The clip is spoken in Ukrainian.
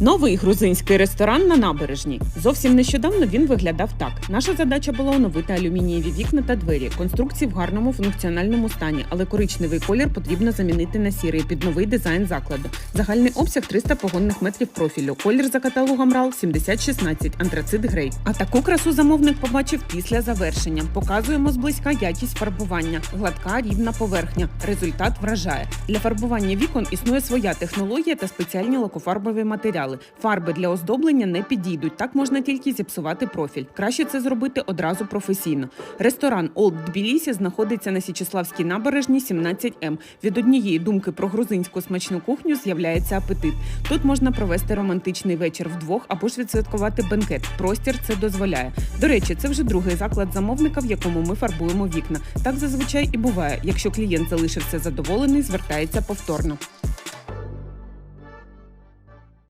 Новий грузинський ресторан на набережній. Зовсім нещодавно він виглядав так. Наша задача була оновити алюмінієві вікна та двері, конструкції в гарному функціональному стані, але коричневий колір потрібно замінити на сірий під новий дизайн закладу. Загальний обсяг 300 погонних метрів профілю. Колір за каталогом RAL 7016, антрацит грей. А таку красу замовник побачив після завершення. Показуємо зблизька якість фарбування, гладка рівна поверхня. Результат вражає. Для фарбування вікон існує своя технологія та спеціальні лакофарбові матеріали. Фарби для оздоблення не підійдуть. Так можна тільки зіпсувати профіль. Краще це зробити одразу професійно. Ресторан Олд Тбілісі знаходиться на Січеславській набережній 17М. Від однієї думки про грузинську смачну кухню з'являється апетит. Тут можна провести романтичний вечір вдвох або ж відсвяткувати бенкет. Простір це дозволяє. До речі, це вже другий заклад замовника, в якому ми фарбуємо вікна. Так зазвичай і буває. Якщо клієнт залишився задоволений, звертається повторно.